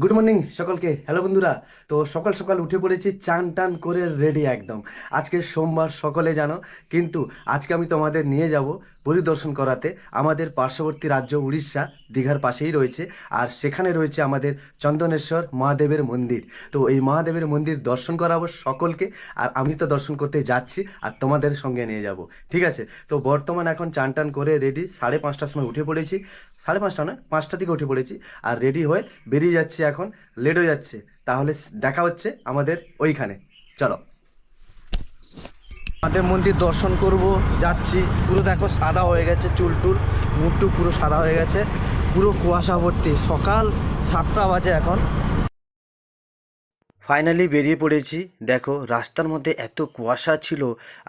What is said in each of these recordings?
Good morning সকলকে। Hello বন্ধুরা। তো সকাল সকাল উঠে পড়েছি, চান টান করে রেডি একদম। আজকে সোমবার, সকলে জানো, কিন্তু আজকে আমি তোমাদের নিয়ে যাব পরিদর্শন করাতে। আমাদের পার্শ্ববর্তী রাজ্য উড়িষ্যা, দীঘার পাশেই রয়েছে। আর সেখানে রয়েছে আমাদের চন্দনেশ্বর মহাদেবের মন্দির। তো এই মহাদেবের মন্দির দর্শন করাবো সকলকে। আর আমি তো দর্শন করতে যাচ্ছি, আর তোমাদের সঙ্গে নিয়ে যাব। ঠিক আছে? তো বর্তমান এখন চান টান করে রেডি সাড়ে পাঁচটার সময় উঠে পড়েছি। সাড়ে পাঁচটা নয়, পাঁচটা থেকে উঠে পড়েছি। আর রেডি হয়ে বেরিয়ে যাচ্ছি এখন লেট হয়ে যাচ্ছে। তাহলে দেখা হচ্ছে আমাদের ওইখানে। চলো। আমাদের মন্দির দর্শন করব, যাচ্ছি। পুরো দেখো সাদা হয়ে গেছে, চুল টুল। মুখ টুক পুরো সাদা হয়ে গেছে। পুরো কুয়াশা ভর্তি। সকাল সাতটা বাজে এখন। ফাইনালি বেরিয়ে পড়েছি। দেখো রাস্তার মধ্যে এত কুয়াশা ছিল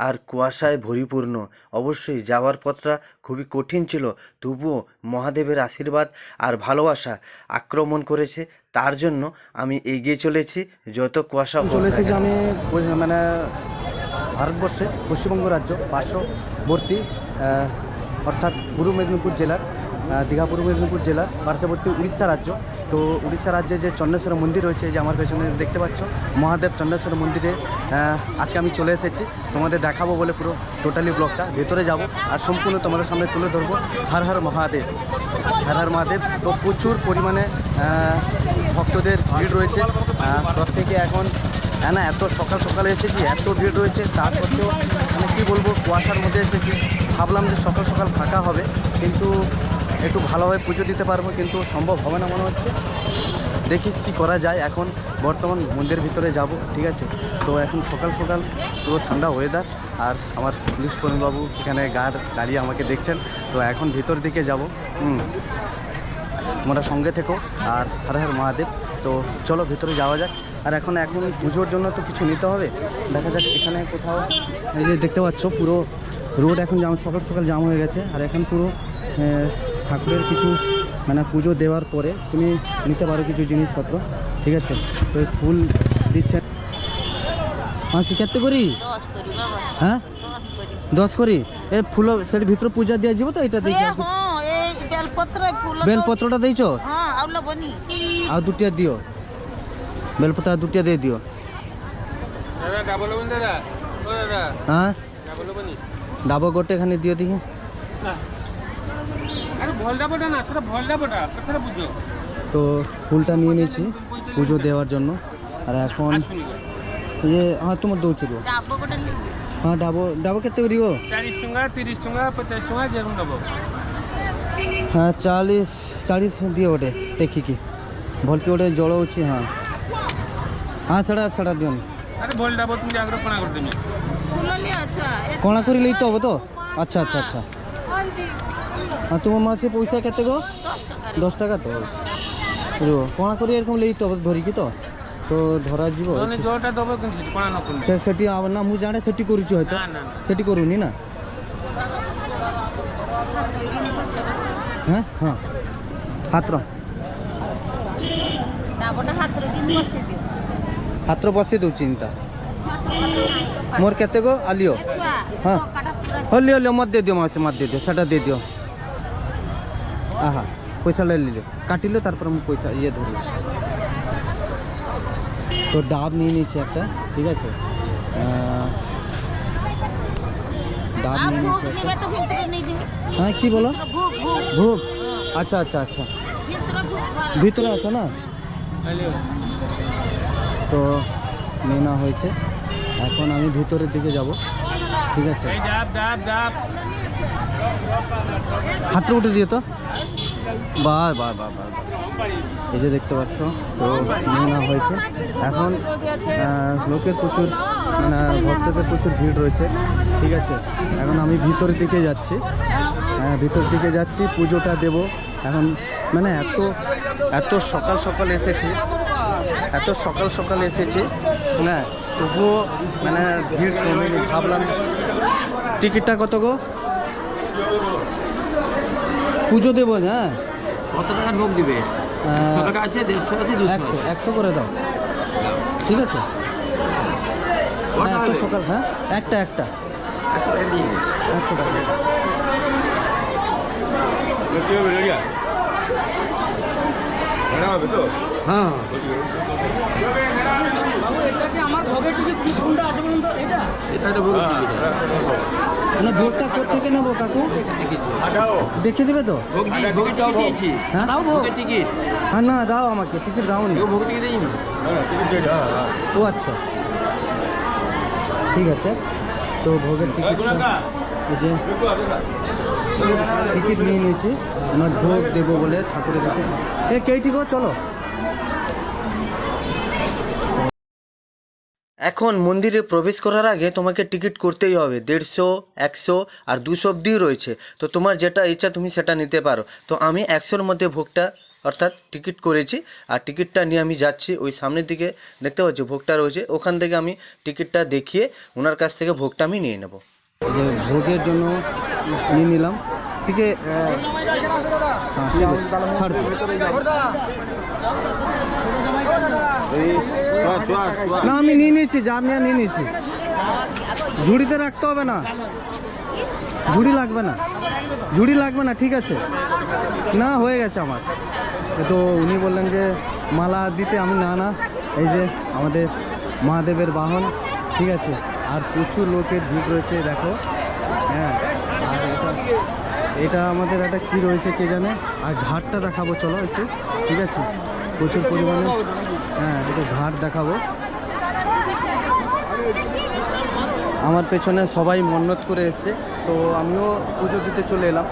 আর কুয়াশায় ভরিপূর্ণ। অবশ্যই যাওয়ার পথটা খুবই কঠিন ছিল তবুও মহাদেবের আশীর্বাদ আর ভালোবাসা আক্রমণ করেছে। তার জন্য আমি এগিয়ে চলেছি যত কুয়াশা চলে এসেছি আমি মানে ভারতবর্ষে পশ্চিমবঙ্গ রাজ্য পার্শ্ববর্তী অর্থাৎ পূর্ব মেদিনীপুর জেলার দীঘা পূর্ব মেদিনীপুর জেলার পার্শ্ববর্তী উড়িষ্যা রাজ্য। তো উড়িষ্যা রাজ্যে যে চন্দ্রেশ্বর মন্দির রয়েছে যে আমার পেছনে দেখতে পাচ্ছ, মহাদেব চন্দ্রেশ্বর মন্দিরে আজকে আমি চলে এসেছি। তোমাদের দেখাবো বলে পুরো টোটালি ব্লগটা ভেতরে যাব আর সম্পূর্ণ তোমাদের সামনে তুলে ধরবো। হর হর মহাদেব। হর হর মহাদেব। তো প্রচুর পরিমাণে ভক্তদের ভিড় রয়েছে। প্রত্যেকে এখন হ্যাঁ না, এত সকাল সকালে এসেছি, এত ভিড় রয়েছে, তার সত্ত্বেও মানে কী বলব, কুয়াশার মধ্যে এসেছি। ভাবলাম যে সকাল সকাল ফাঁকা হবে, কিন্তু একটু ভালোভাবে পুজো দিতে পারব, কিন্তু সম্ভব হবে না মনে হচ্ছে। দেখি কি করা যায়। এখন বর্তমান মন্দিরের ভিতরে যাব, ঠিক আছে? তো এখন সকাল সকাল পুরো ঠান্ডা ওয়েদার আর আমার পুলিশ কর্মীবাবু এখানে গার্ড দাঁড়িয়ে আমাকে দেখছেন। তো এখন ভিতর দিকে যাব, হুম। তোমরা সঙ্গে থেকো, আর হর হর মহাদেব। তো চলো ভিতরে যাওয়া যাক। আর এখন এখন পুজোর জন্য তো কিছু নিতে হবে। দেখা যাক এখানে কোথাও এই যে দেখতে পাচ্ছ, পুরো রোড এখন জাম সকাল সকাল জাম হয়ে গেছে। আর এখন পুরো ঠাকুরের কিছু মানে পুজো দেওয়ার পরে তুমি নিতে পারো কিছু জিনিসপত্র ঠিক আছে? তো ফুল দিচ্ছে মাসি হ্যাঁ, কত করি? হ্যাঁ? দশ করি। এ ফুল সেটার ভিতরে পূজা দেওয়া যাব তো? এটা দিয়ে বেলপত্রটা দিয়েছ? আর দুটিয়া দিও। বেলপত্র আর দুটিয়া দিয়ে দিও। হ্যাঁ? ডাব গোটে এখানে দিও দেখি। তো ফুলটা নিয়ে নিয়েছি পুজো দেওয়ার জন্য আর এখন তোমার हाँ तुम दो चलो ডাবো डाबो डाबो कितने हो চাল্লিশ हो चालीस टूंगा तीस टूंगा पचास टूंगा जरूर डाबो हाँ चालीस चालीस दिए गोटे देखी कि भल की गोटे जल अच्छे हाँ हाँ ତୁମ ମାସେ ପଇସା କେତେ ଗୋ ଦଶ ଟଙ୍କା ତ ରୁହ କ'ଣ କରି ଏରକମ ନେଇ ତ ଧରିକି ତ ତ ଧରାଯିବ ସେ ସେଠି ନା ମୁଁ ଜାଣେ ସେଠି କରୁଛୁ ହয়ତ ସେଠି କରୁନି ନା হ্যাঁ হ্যাঁ হাতর হাতর বসেই দেছি চিন্তা মোর কেতে গো আলিও হ্যাঁ হলিও হলিও মত দিয়ে দিও মাসে মত দিয়ে দিও সেটা দিয়ে দিও আহা, পয়সা লাই নিল। কাটিল, তারপর পয়সা ইয়ে ধরি তো ডাব নিয়ে নিয়েছি একটা, ঠিক আছে? ডাব নিয়ে নিয়েছি হ্যাঁ কী বলো? ভোগ। আচ্ছা আচ্ছা আচ্ছা। ভিতরে আছে না? তো নেওয়া হয়েছে। এখন আমি ভিতরের দিকে যাব, ঠিক আছে? ডাব ডাব ডাব হাতটা উঠে দিয়ে তো। বার বার বার বার। এই যে দেখতে পাচ্ছ, তো নেওয়া হয়েছে। এখন লোকের প্রচুর মানে ভক্তদের প্রচুর ভিড় রয়েছে। ঠিক আছে, এখন আমি ভিতরের দিকে যাচ্ছি। হ্যাঁ ভিতর দিকে যাচ্ছি, পুজোটা দেব। এখন মানে এত এত সকাল সকাল এসেছি। এত সকাল সকাল এসেছি হ্যাঁ তবুও মানে ভিড় কমেনি। ভাবলাম, টিকিটটা কত গো? পুজো দেবো হ্যাঁ কত টাকা ভোগ দিবে? একশো টাকা আছে দেড়শো আছে দুশো একশো একশো করে দাও। ঠিক আছে? হ্যাঁ? সকাল হ্যাঁ? একটা একটা। একশো টাকা দিয়ে দিন। একশো টাকা। কি রেডিয়া হবে তো? হ্যাঁ। এটা ভোগের টিকিট মানে ভোগটা থেকে নেব কাকু। দেখে দেবে তো? হ্যাঁ? না দাও আমাকে টিকিট দাও নি ও আচ্ছা। ঠিক আছে। তো ভোগের টিকিট যে টিকিট নিয়ে নিয়েছি। আমার ভোগ দেবো বলে ঠাকুরের কাছে। এ কেইটি গো? চলো। এখন মন্দিরে প্রবেশ করার আগে তোমাকে টিকিট করতেই হবে। দেড়শো, একশো আর দুশো অব্দি রয়েছে। তো তোমার যেটা ইচ্ছা তুমি সেটা নিতে পারো। তো আমি একশোর মধ্যে ভোগটা অর্থাৎ টিকিট করেছি। আর টিকিটটা নিয়ে আমি যাচ্ছি ওই সামনের দিকে। দেখতে পাচ্ছি ভোগটা রয়েছে। ওখান থেকে আমি টিকিটটা দেখিয়ে ওনার কাছ থেকে ভোগটা আমি নিয়ে নেব। ভোগের জন্য নিয়ে নিলাম। আছে হ্যাঁ। না আমি নিয়ে নিয়েছি যার নিয়ে নিয়ে নিয়েছি। ঝুড়িতে রাখতে হবে না। ঝুড়ি লাগবে না। ঝুড়ি লাগবে না ঠিক আছে। না হয়ে গেছে আমার। তো উনি বললেন যে মালা দিতে আমি না না। এই যে আমাদের মহাদেবের বাহন ঠিক আছে। আর প্রচুর লোকের ভিড় রয়েছে দেখো। এটা আমাদের একটা কী রয়েছে কে জানে? আর ঘাটটা দেখাবো, চলো একটু, ঠিক আছে? প্রচুর পরিমাণে হ্যাঁ একটু ঘাট দেখাবো। আমার পেছনে সবাই মন্নত করে এসছে, তো আমিও পুজো দিতে চলে এলাম।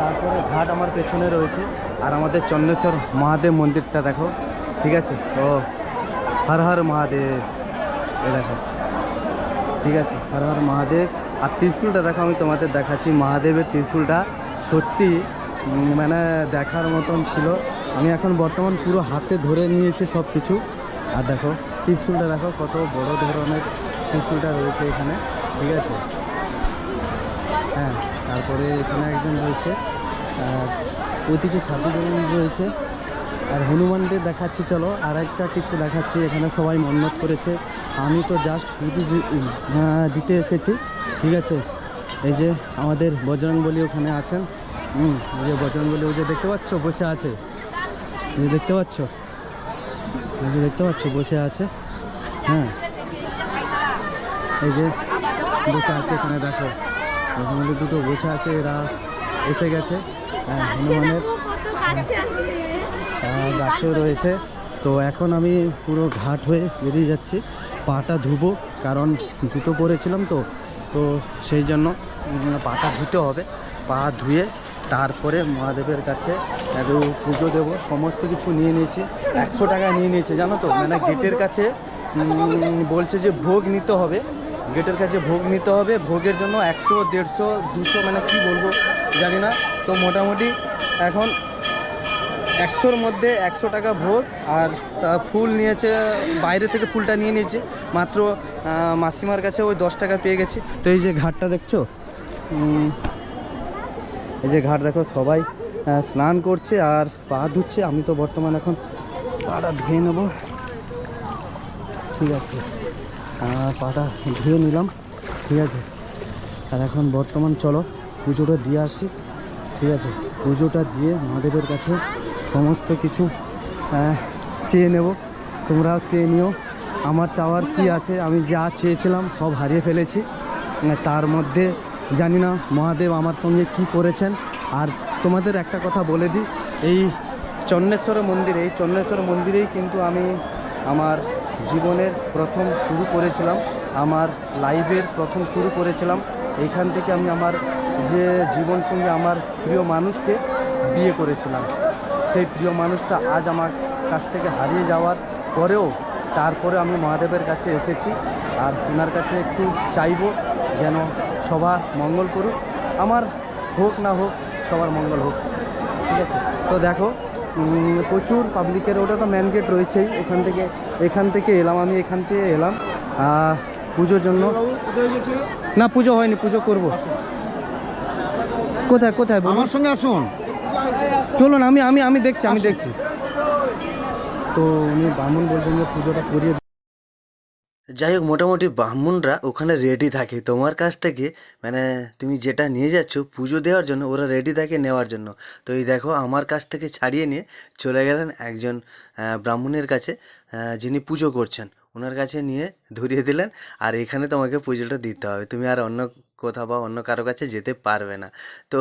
তারপরে ঘাট আমার পেছনে রয়েছে, আর আমাদের চন্দ্রেশ্বর মহাদেব মন্দিরটা দেখো, ঠিক আছে? তো হর হর মহাদেব, এ দেখো, ঠিক আছে? হর হর মহাদেব আর ত্রিশুলটা দেখো, আমি তোমাদের দেখাচ্ছি। মহাদেবের ত্রিশুলটা সত্যি মানে দেখার মতন ছিল। আমি এখন বর্তমান পুরো হাতে ধরে নিয়েছি সব কিছু আর দেখো, ত্রিশুলটা দেখো, কত বড় ধরনের ত্রিশুলটা রয়েছে এখানে, ঠিক আছে? হ্যাঁ তারপরে এখানে একজন রয়েছে, আর ওদিকে সাধুজন রয়েছে। আর হনুমানদের দেখাচ্ছি, চলো আর একটা কিছু দেখাচ্ছি। এখানে সবাই মন্নত করেছে। আমি তো জাস্ট পুজো দিতে এসেছি। ঠিক আছে? এই যে আমাদের বজরং বলি ওখানে আছেন। হুম যে বজরং বলি ওই যে দেখতে পাচ্ছ? বসে আছে। এই দেখতে পাচ্ছ? এই যে দেখতে পাচ্ছ? বসে আছে। হ্যাঁ। এই যে বসে আছে এখানে, দেখো। ওখানে দুটো বসে আছে, এরা এসে গেছে। হ্যাঁ হনুমানের গাছও রয়েছে। তো এখন আমি পুরো ঘাট হয়ে বেরিয়ে যাচ্ছি। পাটা ধুবো, কারণ জুতো পরেছিলাম তো। তো সেই জন্য পাটা ধুতে হবে। পা ধুয়ে তারপরে মহাদেবের কাছে একটু পুজো দেবো। সমস্ত কিছু নিয়ে নিয়েছি। একশো টাকা নিয়ে নিয়েছে, জানো তো? মানে গেটের কাছে বলছে যে ভোগ নিতে হবে। গেটের কাছে ভোগ নিতে হবে। ভোগের জন্য একশো, দেড়শো, দুশো মানে কি বলব, জানি না। তো মোটামুটি এখন একশোর মধ্যে একশো টাকা ভোগ আর ফুল নিয়েছে, বাইরে থেকে ফুলটা নিয়ে নিয়েছে। মাত্র মাসিমার কাছে ওই দশ টাকা পেয়ে গেছি। তো এই যে ঘাটটা দেখছ? এই যে ঘাট দেখো, সবাই স্নান করছে আর পা ধুচ্ছে। আমি তো বর্তমান এখন পাটা ধুয়ে নেব। ঠিক আছে। পাটা ধুয়ে নিলাম। ঠিক আছে। আর এখন বর্তমান চলো, পুজোটা দিয়ে আসি। ঠিক আছে। পুজোটা দিয়ে মহাদেবের কাছে সমস্ত কিছু চেয়ে নেব। তোমরাও চেয়ে নিও। আমার চাওয়ার কি আছে? আমি যা চেয়েছিলাম সব হারিয়ে ফেলেছি। তার মধ্যে জানি না মহাদেব আমার সঙ্গে কি করেছেন। আর তোমাদের একটা কথা বলে দিই, এই চন্নেশ্বর মন্দিরে, এই চন্নেশ্বর মন্দিরেই কিন্তু আমি আমার জীবনের প্রথম শুরু করেছিলাম। আমার লাইফের প্রথম শুরু করেছিলাম। এইখান থেকে আমি আমার যে জীবন সঙ্গে আমার প্রিয় মানুষকে বিয়ে করেছিলাম। সেই প্রিয় মানুষটা আজ আমার কাছ থেকে হারিয়ে যাওয়ার পরেও তারপরে আমি মহাদেবের কাছে এসেছি আর ওনার কাছে একটু চাইব যেন সবার মঙ্গল করুক আমার হোক না হোক সবার মঙ্গল হোক। ঠিক আছে? তো দেখো প্রচুর পাবলিকের ওটা তো ম্যান গেট রয়েছেই ওখান থেকে এখান থেকে এলাম আমি এখান থেকে এলাম। পুজোর জন্য। না পুজো হয়নি পুজো করব। কোথায় কোথায় আমার সঙ্গে আসুন। চলুন, আমি আমি আমি দেখছি আমি দেখছি। তো উনি ব্রাহ্মণ বলছেন যে পুজোটা করিয়ে যাই হোক, মোটামুটি ব্রাহ্মণরা ওখানে রেডি থাকে। তোমার কাছ থেকে মানে তুমি যেটা নিয়ে যাচ্ছ পুজো দেওয়ার জন্য, ওরা রেডি থাকে নেওয়ার জন্য। তো এই দেখো, আমার কাছ থেকে ছাড়িয়ে নিয়ে চলে গেলেন একজন ব্রাহ্মণের কাছে যিনি পুজো করছেন। ওনার কাছে নিয়ে ধরিয়ে দিলেন, আর এখানে তোমাকে পুজোটা দিতে হবে। তুমি আর অন্য কোথাও বা অন্য কারও কাছে যেতে পারবে না। তো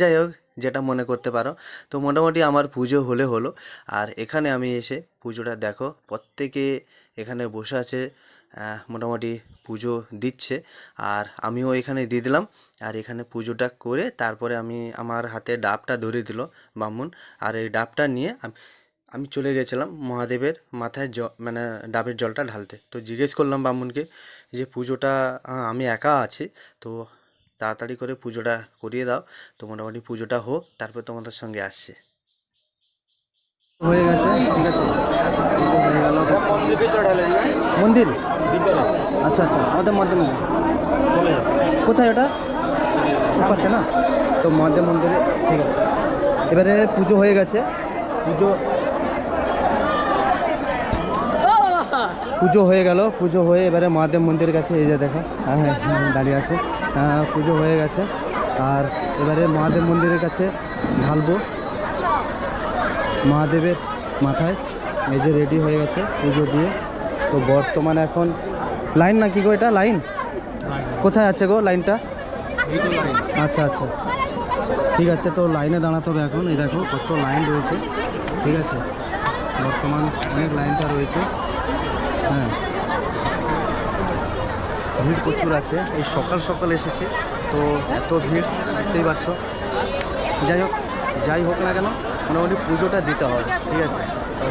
যাই হোক যেটা মনে করতে পারো। তো মোটামুটি আমার পুজো হলে হলো। আর এখানে আমি এসে পুজোটা দেখো, প্রত্যেকে এখানে বসে আছে মোটামুটি পুজো দিচ্ছে। আর আমিও এখানে দিয়ে দিলাম। আর এখানে পুজোটা করে তারপরে আমি আমার হাতে ডাবটা ধরে দিল ব্রাহ্মণ আর এই ডাবটা নিয়ে আমি চলে গেছিলাম মহাদেবের মাথায় জ মানে ডাবের জলটা ঢালতে। তো জিজ্ঞেস করলাম ব্রাহ্মণকে যে পুজোটা আমি একা আছি। তো তাড়াতাড়ি করে পুজোটা করিয়ে দাও। তো মোটামুটি পুজোটা হোক, তারপর তোমাদের সঙ্গে আসছে। হয়ে গেছে আছে। মন্দির? আচ্ছা আচ্ছা আমাদের মধ্যে মন্দির কোথায় ওটা? পাচ্ছে না? তো মধ্যে মন্দিরে, ঠিক আছে। এবারে পুজো হয়ে গেছে। পুজো পুজো হয়ে গেল, পুজো হয়ে এবারে মহাদেব মন্দিরের কাছে এই যে দেখো হ্যাঁ হ্যাঁ দাঁড়িয়ে আছে। পুজো হয়ে গেছে। আর এবারে মহাদেব মন্দিরের কাছে ঢালবো মহাদেবের মাথায়। এই যে রেডি হয়ে গেছে পুজো দিয়ে। তো বর্তমানে এখন লাইন না কি গো এটা? লাইন কোথায় আছে গো লাইনটা আচ্ছা আচ্ছা। ঠিক আছে, তো লাইনে দাঁড়াতে হবে এখন। এই দেখো কত লাইন রয়েছে। ঠিক আছে। বর্তমান অনেক লাইনটা রয়েছে। হ্যাঁ। ভিড় প্রচুর আছে। এই সকাল সকাল এসেছে, তো এত ভিড়, বুঝতেই পারছ। যাই হোক যাই হোক না কেন, মোটামুটি পুজোটা দিতে হবে, ঠিক আছে?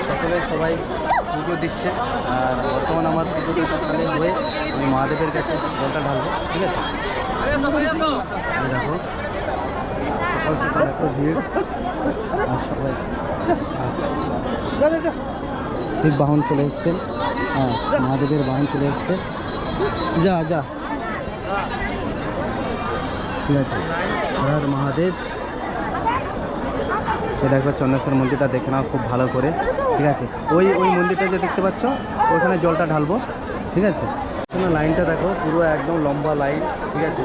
সকালে সবাই পুজো দিচ্ছে, আর বর্তমান আমার পুজোটা সকালে হয়ে আমি মহাদেবের কাছে জলটা ঢালবো, ঠিক আছে? দেখো, সকাল সকাল এত ভিড়, আর সবাই শিব বাহন চলে এসছেন হ্যাঁ মহাদেবের বাহন চলে এসছে। যা যা। ঠিক আছে। হর মহাদেব। সেটা একবার চন্দ্রেশ্বর মন্দিরটা দেখে নাও, খুব ভালো করে। ঠিক আছে। ওই ওই মন্দিরটা যে দেখতে পাচ্ছ, ওখানে জলটা ঢালবো। ঠিক আছে। পেছনে লাইনটা দেখো, পুরো একদম লম্বা লাইন। ঠিক আছে।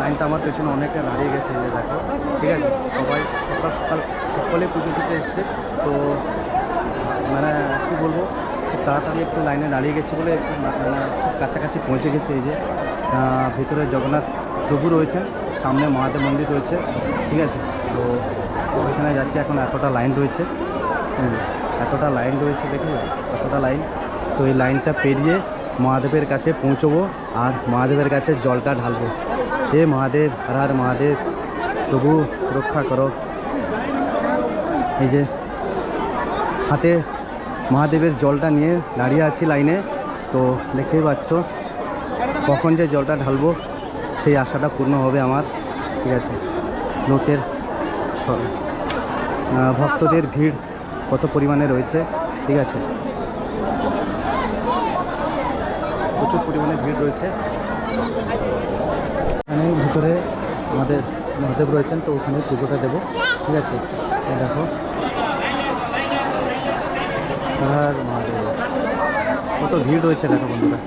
লাইনটা আমার পেছনে অনেকটা দাঁড়িয়ে গেছে যে দেখো। ঠিক আছে। সবাই সকাল সকাল, সকলে পুজো দিতে এসছে। তো মানে কী বলব? তাড়াতাড়ি একটু লাইনে দাঁড়িয়ে গেছে বলে মানে কাছাকাছি পৌঁছে গেছে এই যে। ভিতরে জগন্নাথ প্রভু রয়েছে, সামনে মহাদেব মন্দির রয়েছে, ঠিক আছে? তো ওইখানে যাচ্ছি, এখন এতটা লাইন রয়েছে। এতটা লাইন রয়েছে দেখে এতটা লাইন। তো এই লাইনটা পেরিয়ে মহাদেবের কাছে পৌঁছবো আর মহাদেবের কাছে জলটা ঢালবো। হে মহাদেব, হর হর মহাদেব, প্রভু রক্ষা করো। এই যে হাতে মহাদেবের জলটা নিয়ে দাঁড়িয়ে আছি লাইনে। তো দেখতেই পাচ্ছ, কখন যে জলটা ঢালবো সেই আশাটা পূর্ণ হবে আমার। ঠিক আছে, লোকের ভক্তদের ভিড় কত পরিমাণে রয়েছে, ঠিক আছে। প্রচুর পরিমাণে ভিড় রয়েছে। এখানে ভিতরে আমাদের মহাদেব রয়েছেন, তো ওখানে পুজোটা দেবো। ঠিক আছে দেখো। আর মহাদেব কত ভিড় রয়েছে, দেখো বন্ধুরা।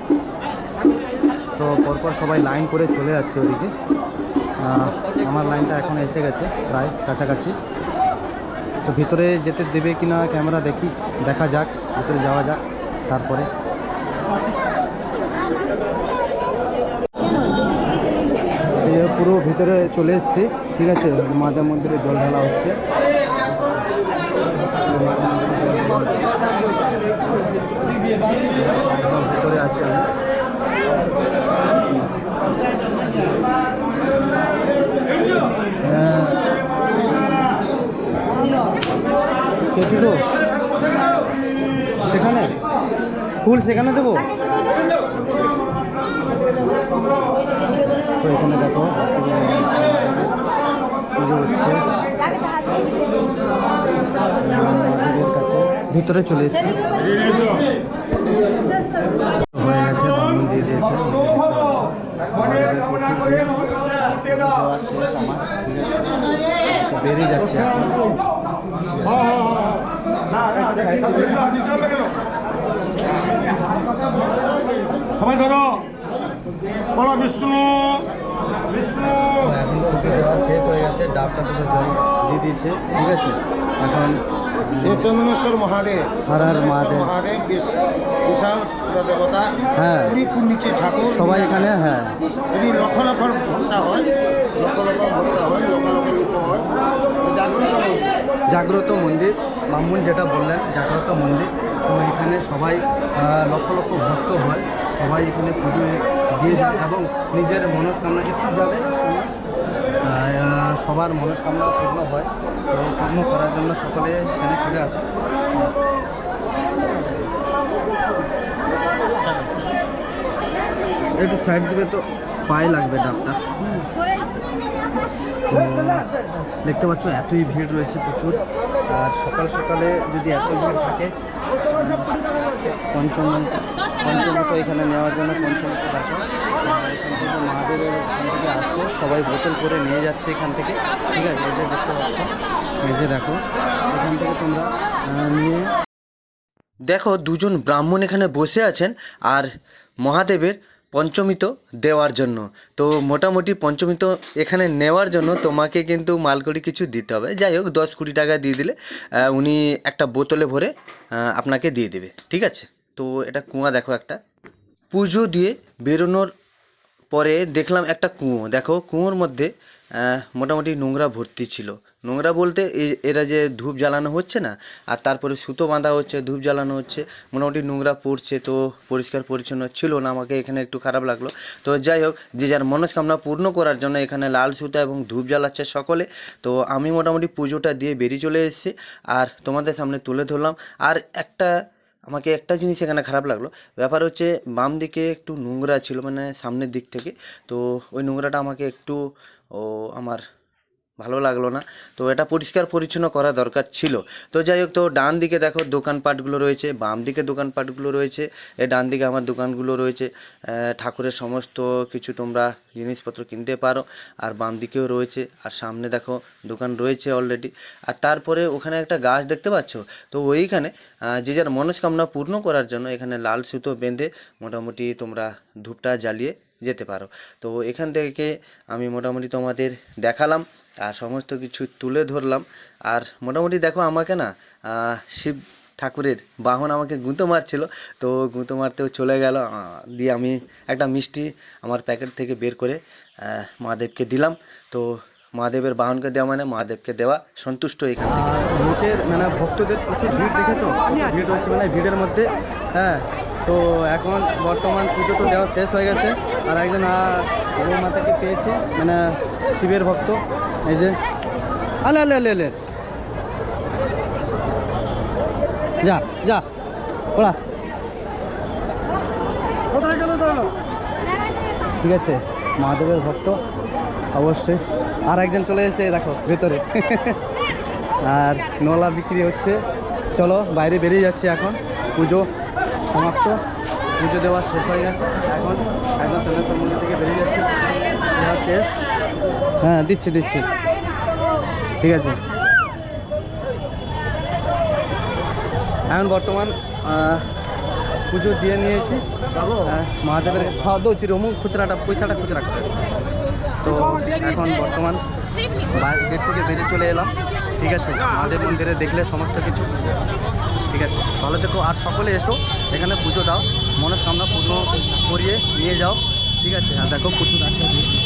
তো পরপর সবাই লাইন করে চলে যাচ্ছে ওদিকে। আমার লাইনটা এখন এসে গেছে, প্রায় কাছাকাছি। তো ভিতরে যেতে দেবে কি না ক্যামেরা দেখি, দেখা যাক, ভিতরে যাওয়া যাক, তারপরে। পুরো ভিতরে চলে এসেছি, ঠিক আছে? মাতা মন্দিরে জল ঢালা হচ্ছে। ভিতরে আছি আমি। হ্যাঁ। সেখানে? ফুল সেখানে দেবো? তো এখানে দেখো, পুজো হচ্ছে। ভিতরে চলে এসেছি। হয়ে গেছে বামুন দিয়ে দিয়েছে শেষ আমার বেরিয়ে যাচ্ছে এখন সবাই ধরো বলো বিষ্ণু বিষ্ণু এখন পুজো দেওয়া শেষ হয়ে গেছে ডাবটা তো জল দিয়ে দিয়েছে ঠিক আছে এখন চন্দনেশ্বর মহাদেব হর হর মহাদেব। মহাদেব বিশ- বিশাল দেবতা হ্যাঁ। কুড়ি ফুট নিচে ঠাকুর। সবাই এখানে হ্যাঁ। যদি লক্ষ লক্ষ ভক্তা হয় লক্ষ লক্ষ ভক্তা হয় লক্ষ লক্ষ লোক হয় জাগ্রত মন্দির। জাগ্রত মন্দির ব্রাহ্মণ যেটা বললেন জাগ্রত মন্দির। তো এখানে সবাই লক্ষ লক্ষ ভক্ত হয়। সবাই এখানে পুজো দিয়ে যায় এবং নিজের মনস্কামনা যাবে সবার মনস্কামনা পূর্ণ হয়। তো পূর্ণ করার জন্য সকলে এখানে চলে আসে। একটু সাইড দিবে তো পায়ে লাগবে ডাবটা। দেখতে পাচ্ছ, এতই ভিড় রয়েছে প্রচুর। আর সকাল সকালে যদি এত ভিড় থাকে পঞ্চম পঞ্চমুখ এখানে নেওয়ার জন্য আছে আর এখান থেকে মহাদেবের এখান থেকে আসছে, সবাই বোতল করে নিয়ে যাচ্ছে এখান থেকে। ঠিক আছে, এই দেখতে পাচ্ছ, এই যে দেখো, এখান থেকে তোমরা নিয়ে দেখো, দুজন ব্রাহ্মণ এখানে বসে আছেন, আর মহাদেবের পঞ্চমিত দেওয়ার জন্য। তো মোটামুটি পঞ্চমিত এখানে নেওয়ার জন্য তোমাকে কিন্তু মালকড়ি কিছু দিতে হবে। যাই হোক, দশ কুড়ি টাকা দিয়ে দিলে উনি একটা বোতলে ভরে আপনাকে দিয়ে দেবে। ঠিক আছে? তো এটা কুয়া দেখো একটা। পুজো দিয়ে বেরোনোর পরে দেখলাম একটা কুয়ো। দেখো, কুয়োর মধ্যে মোটামুটি নোংরা ভর্তি ছিল। নোংরা বলতে এরা যে ধূপ জ্বালানো হচ্ছে না, আর তারপরে সুতো বাঁধা হচ্ছে, ধূপ জ্বালানো হচ্ছে, মোটামুটি নোংরা পড়ছে তো পরিষ্কার পরিচ্ছন্ন ছিল না, আমাকে এখানে একটু খারাপ লাগল। তো যাই হোক, যে যার মনস্কামনা পূর্ণ করার জন্য এখানে লাল সুতা এবং ধূপ জ্বালাচ্ছে সকলে, তো আমি মোটামুটি পুজোটা দিয়ে বেরিয়ে চলে এসেছি, আর তোমাদের সামনে তুলে ধরলাম। আর একটা, আমাকে একটা জিনিস এখানে খারাপ লাগল, ব্যাপার হচ্ছে বাম দিকে একটু নোংরা ছিল মানে সামনের দিক থেকে, তো ওই নোংরাটা আমাকে একটু ও আমার ভালো লাগল না। তো এটা পরিষ্কার পরিচ্ছন্ন করা দরকার ছিল। তো যাই হোক, তো ডান দিকে দেখো দোকানপাটগুলো রয়েছে, বাম দিকে দোকানপাটগুলো রয়েছে, এ ডান দিকে আমার দোকানগুলো রয়েছে। ঠাকুরের সমস্ত কিছু তোমরা জিনিসপত্র কিনতে পারো, আর বাম দিকেও রয়েছে, আর সামনে দেখো দোকান রয়েছে অলরেডি আর তারপরে ওখানে একটা গাছ দেখতে পাচ্ছ? তো ওইখানে যে যার মনস্কামনা পূর্ণ করার জন্য এখানে লাল সুতো বেঁধে মোটামুটি তোমরা ধূপটা জ্বালিয়ে যেতে পারো। তো এখান থেকে আমি মোটামুটি তোমাদের দেখালাম, আর সমস্ত কিছু তুলে ধরলাম। আর মোটামুটি দেখো আমাকে না শিব ঠাকুরের বাহন আমাকে গুঁতো মারছিল। তো গুঁতো মারতেও চলে গেল দিয়ে আমি একটা মিষ্টি আমার প্যাকেট থেকে বের করে মহাদেবকে দিলাম। তো মহাদেবের বাহনকে দেওয়া মানে মহাদেবকে দেওয়া সন্তুষ্ট এখান থেকে। লোকের মানে ভক্তদের প্রচুর ভিড় দেখেছ? ভিড় হচ্ছে মানে ভিড়ের মধ্যে হ্যাঁ। তো এখন বর্তমান পুজো তো দেওয়া শেষ হয়ে গেছে, আর একজন মাতাকে পেয়েছি মানে শিবের ভক্ত, এই যে। আলে আলে আলে যা যা ওরা কোথায় গেল ঠিক আছে, মহাদেবের ভক্ত, অবশ্যই। আর একজন চলে এই দেখো, ভেতরে। আর নলা বিক্রি হচ্ছে। চলো, বাইরে বেরিয়ে যাচ্ছে এখন, পুজো। সমাপ্ত। পুজো দেওয়া শেষ হয়ে গেছে। এখন একদম তেলেশ্বর মন্দির থেকে বেরিয়ে যাচ্ছে। শেষ। হ্যাঁ দিচ্ছি দিচ্ছি। ঠিক আছে। এখন বর্তমান পুজো দিয়ে নিয়েছি। হ্যাঁ, মহাদেবের খাওয়া দৌছি রমু। খুচরাটা পয়সাটা খুচরা করে। তো এখন বর্তমান গেট থেকে বেরিয়ে চলে এলাম। ঠিক আছে মহাদেব মন্দিরে দেখলে সমস্ত কিছু। ঠিক আছে? ভালো দেখো আর সকলে এসো, এখানে পুজো দাও। মনস্কামনা পূর্ণ করিয়ে নিয়ে যাও। ঠিক আছে? আর দেখো পুজো আসবে